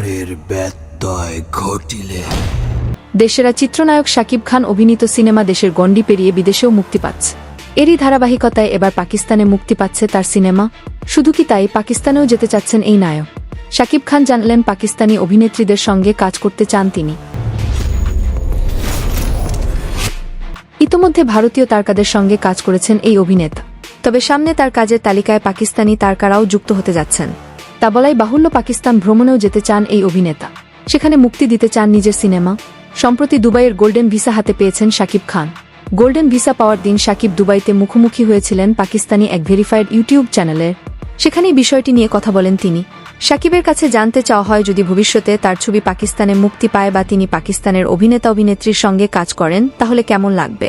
ফের ব্যত্যয় ঘটিলে। দেশেরা চিত্রনায়ক শাকিব খান অভিনীত সিনেমা দেশের গণ্ডি পেরিয়ে বিদেশেও মুক্তি পাচ্ছে। এরই ধারাবাহিকতায় এবার পাকিস্তানে মুক্তি পাচ্ছে তার সিনেমা। শুধু কি তাই, পাকিস্তানেও যেতে চাচ্ছেন এই নায়ক। শাকিব খান জানালেন পাকিস্তানি অভিনেত্রীদের সঙ্গে কাজ করতে চান তিনি। ইতোমধ্যে ভারতীয় তারকাদের সঙ্গে কাজ করেছেন এই অভিনেতা। তবে সামনে তার কাজের তালিকায় পাকিস্তানি তারকারাও যুক্ত হতে যাচ্ছেন। তা বলাই বাহুল্য পাকিস্তান ভ্রমণেও যেতে চান এই অভিনেতা। সেখানে মুক্তি দিতে চান নিজের সিনেমা। সম্প্রতি দুবাইয়ের গোল্ডেন ভিসা হাতে পেয়েছেন শাকিব খান। গোল্ডেন ভিসা পাওয়ার দিন শাকিব দুবাইতে মুখোমুখি হয়েছিলেন পাকিস্তানি এক ভেরিফাইড ইউটিউব চ্যানেলের সেখানেই বিষয়টি নিয়ে কথা বলেন তিনি। শাকিবের কাছে জানতে চাওয়া হয় যদি ভবিষ্যতে তার ছবি পাকিস্তানে মুক্তি পায় বা তিনি পাকিস্তানের অভিনেতা অভিনেত্রীর সঙ্গে কাজ করেন, তাহলে কেমন লাগবে?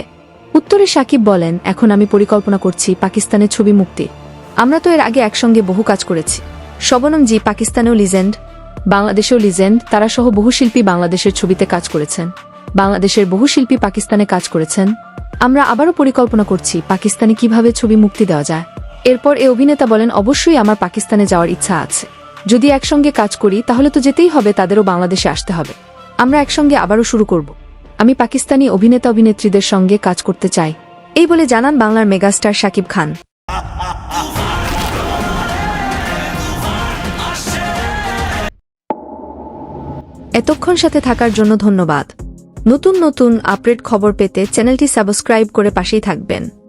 উত্তরে শাকিব বলেন, এখন আমি পরিকল্পনা করছি পাকিস্তানের ছবি মুক্তি। আমরা তো এর আগে একসঙ্গে বহু কাজ করেছি। শবনম জি পাকিস্তানেও লিজেন্ড, বাংলাদেশেও লিজেন্ড তারা সহ বহু শিল্পী বাংলাদেশের ছবিতে কাজ করেছেন। বাংলাদেশের বহু শিল্পী পাকিস্তানে কাজ করেছেন। আমরা আবারও পরিকল্পনা করছি পাকিস্তানে কীভাবে ছবি মুক্তি দেওয়া যায়। এরপর এ অভিনেতা বলেন, অবশ্যই আমার পাকিস্তানে যাওয়ার ইচ্ছা আছে। যদি একসঙ্গে কাজ করি, তাহলে তো যেতেই হবে, তাদেরও বাংলাদেশে আসতে হবে। আমরা একসঙ্গে আবারও শুরু করব। আমি পাকিস্তানি অভিনেতা অভিনেত্রীদের সঙ্গে কাজ করতে চাই। এই বলে জানান বাংলার মেগাস্টার শাকিব খান। এতক্ষণ সাথে থাকার জন্য ধন্যবাদ। নতুন নতুন আপডেট খবর পেতে চ্যানেলটি সাবস্ক্রাইব করে পাশেই থাকবেন।